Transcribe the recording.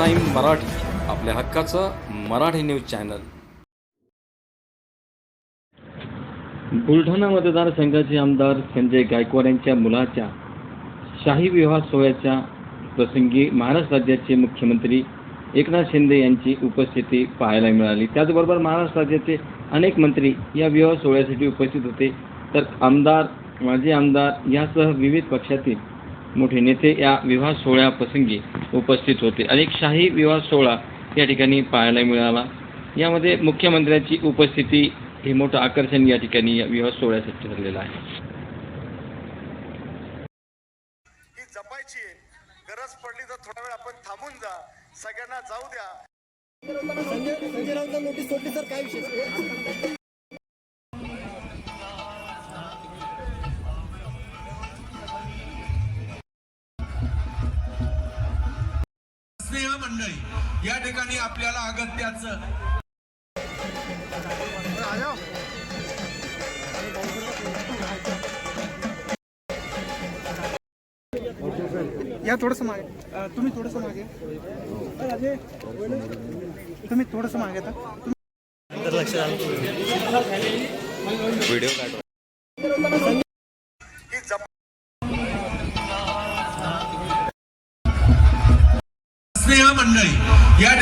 मराठी आपल्या हक्काचं Marathi news channel. Buldhana मतदारसंघाचे आमदार संजय गायकवाड यांच्या मुलाच्या शाही विवाह सोहळ्याच्या प्रसंगी महाराष्ट्र राज्याचे मुख्यमंत्री एकनाथ शिंदे यांची उपस्थिती पाहायला मिळाली. त्याचबरोबर महाराष्ट्र राज्याचे अनेक मंत्री या विवाह सोहळ्यासाठी उपस्थित होते. तर आमदार माजी आमदार यासह विविध पक्षातील मोठे नेते या विवाह सोहळ्याप्रसंगी उपस्थित होते. अनेक शाही विवाह सोहळा या ठिकाणी पाहायला मिळाला. यामध्ये मुख्यमंत्र्यांची उपस्थिती हे मोठं आकर्षण या ठिकाणी या विवाह सोहळ्यासाठी ठरलेलं आहे. ही जपायची आहे. गरज पडली तर थोडा वेळ आपण थांबून जा. सगळ्यांना जाऊ द्या. संजय संजय राऊत नोटीस सोडली सर काय विषय? मंडळी या ठिकाणी आपल्याला अगत्याचं या थोडंसं मागे. तुम्ही थोडंसं मागे. तुम्ही थोडंसं मागे आता. स्नेह मंडळी या